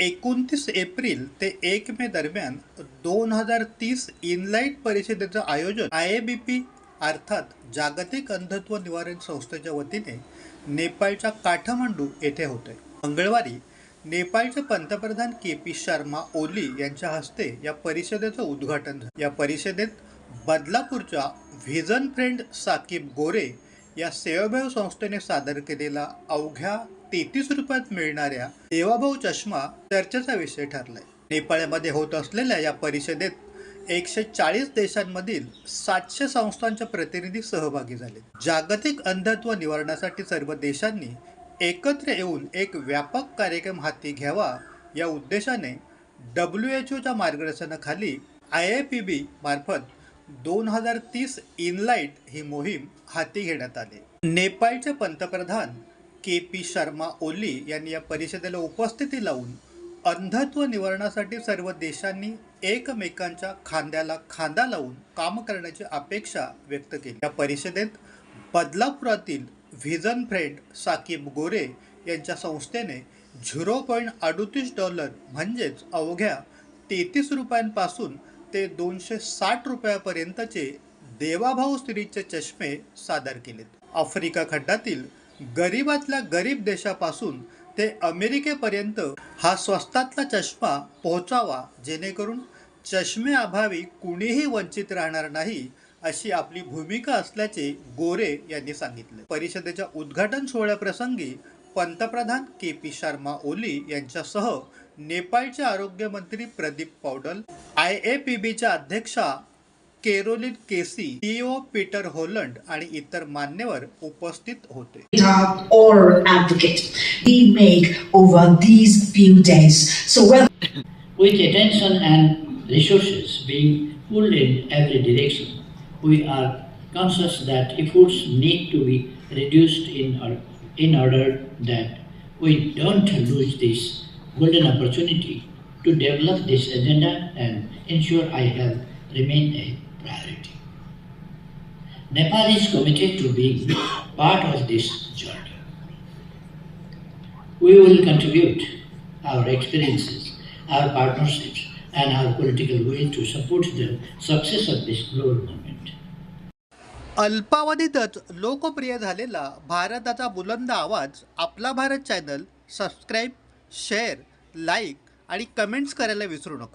एकोणतीस एप्रिल ते एक मे दरम्यान दोन हजार तीस इनलाईट परिषदेचं आयोजन आय ए बी पी अर्थात जागतिक अंधत्व निवारण संस्थेच्या वतीने नेपाळच्या काठमांडू येथे होते. मंगळवारी नेपाळचे पंतप्रधान के पी शर्मा ओली यांच्या हस्ते या परिषदेचं उद्घाटन झालं. या परिषदेत बदलापूरच्या व्हिजन फ्रेंड साकीब गोरे या सेवाभाव संस्थेने सादर केलेला अवघ्या तेहतीस रुपयात मिळणाऱ्या देवाभाऊ चष्मा चर्चेचा विषय ठरलाय. नेपाळमध्ये होत असलेल्या या परिषदेत एकशे चाळीस देशांमधील सातशे संस्थांचे प्रतिनिधी सहभागी झाले. जागतिक अंधत्व निवारणासाठी सर्व देशांनी एकत्र येऊन एक व्यापक कार्यक्रम हाती घ्यावा या उद्देशाने डब्ल्यू एच ओच्या मार्गदर्शनाखाली आय ए पी बी मार्फत दोन हजार तीस इनलाईट ही मोहीम हाती घेण्यात आली. नेपाळचे पंतप्रधान के पी शर्मा ओली यांनी या परिषदेला उपस्थिती लावून अंधत्व निवारणासाठी सर्व देशांनी एकमेकांच्या खांद्याला खांदा लावून काम करण्याची अपेक्षा व्यक्त केली. या परिषदेत बदलापुरातील व्हिजन फ्रेंड साकीब गोरे यांच्या संस्थेने झिरो पॉईंट अडुतीस डॉलर म्हणजेच अवघ्या तेहतीस रुपयांपासून ते दोनशे साठ रुपयापर्यंतचे देवाभाऊ स्त्रीचे चष्मे सादर केलेत. आफ्रिका खंडातील गरीबातल्या गरीब देशापासून ते अमेरिकेपर्यंत हा स्वस्तातला चष्मा पोहोचावा जेणेकरून चष्मेअभावी कुणीही वंचित राहणार नाही अशी आपली भूमिका असल्याचे गोरे यांनी सांगितले. परिषदेच्या उद्घाटन सोहळ्याप्रसंगी पंतप्रधान के पी शर्मा ओली यांच्यासह नेपाळचे आरोग्यमंत्री Pradeep Paudel I A P बीच्या अध्यक्षा केरोलिन केसी टीओ पीटर होलंड आणि इतर मान्यवर उपस्थित होते data or advocate we make over these few days. So well With attention and resources being pulled in every direction, we are conscious that efforts need to be reduced in, or- in order that we don't lose this golden opportunity to develop this agenda and ensure I health remain a priority. Nepal is committed to being part of this journey. We will contribute our experiences, our partnerships, and our political will to support the success of this global movement. अल्पावधीतच लोकप्रिय झालेला भारताचा बुलंद आवाज आपला Bharat channel subscribe share like आणि comments करायला विसरू नका